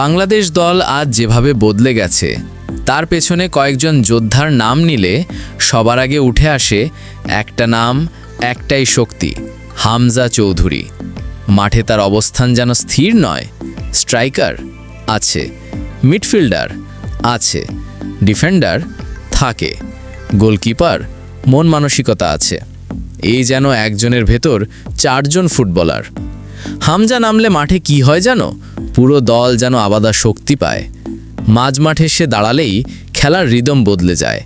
বাংলাদেশ দল আজ যেভাবে বদলে গেছে, তার পেছনে কয়েকজন যোদ্ধার নাম নিলে সবার আগে উঠে আসে একটা নাম, একটাই শক্তি, হামজা চৌধুরী। মাঠে তার অবস্থান যেন স্থির নয়, স্ট্রাইকার আছে, মিডফিল্ডার আছে, ডিফেন্ডার থাকে, গোলকিপার, মন মানসিকতা আছে। এই যেন একজনের ভেতর চারজন ফুটবলার। হামজা নামলে মাঠে কি হয় জানো? পুরো দল যেন আবাদা শক্তি পায়। মাঝ মাঠে সে দাঁড়ালেই খেলার রিদম বদলে যায়।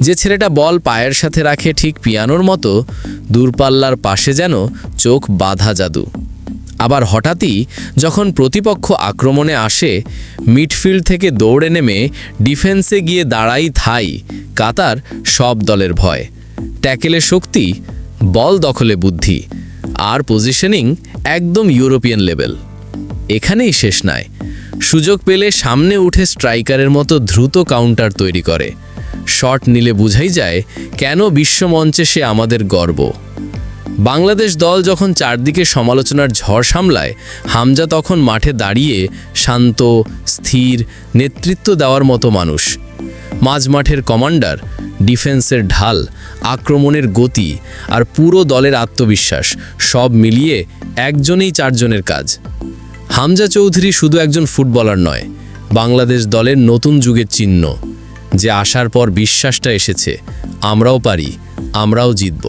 যে ছেলেটা বল পায়ের সাথে রাখে ঠিক পিয়ানোর মতো, দূরপাল্লার পাশে যেন চোখ বাধা জাদু। আবার হঠাৎই যখন প্রতিপক্ষ আক্রমণে আসে, মিডফিল্ড থেকে দৌড়ে নেমে ডিফেন্সে গিয়ে দাঁড়াই থাই, কাতার সব দলের ভয়। ট্যাকেলে শক্তি, বল দখলে বুদ্ধি, আর পজিশনিং একদম ইউরোপিয়ান লেভেল। এখানেই শেষ নয় সুযোগ পেলে সামনে উঠে স্ট্রাইকারের মতো দ্রুত কাউন্টার তৈরি করে। শট নিলে বুঝাই যায়, কেন বিশ্বমঞ্চে সে আমাদের গর্ব। বাংলাদেশ দল যখন চারদিকে সমালোচনার ঝড় সামলায়, হামজা তখন মাঠে দাঁড়িয়ে শান্ত, স্থির, নেতৃত্ব দেওয়ার মতো মানুষ। মাঝ মাঠের কমান্ডার, ডিফেন্সের ঢাল, আক্রমণের গতি আর পুরো দলের আত্মবিশ্বাস সব মিলিয়ে একজনেই চারজনের কাজ। হামজা চৌধুরী শুধু একজন ফুটবলার নয়, বাংলাদেশ দলের নতুন যুগের চিহ্ন। যে আসার পর বিশ্বাসটা এসেছে, আমরাও পারি, আমরাও জিতব।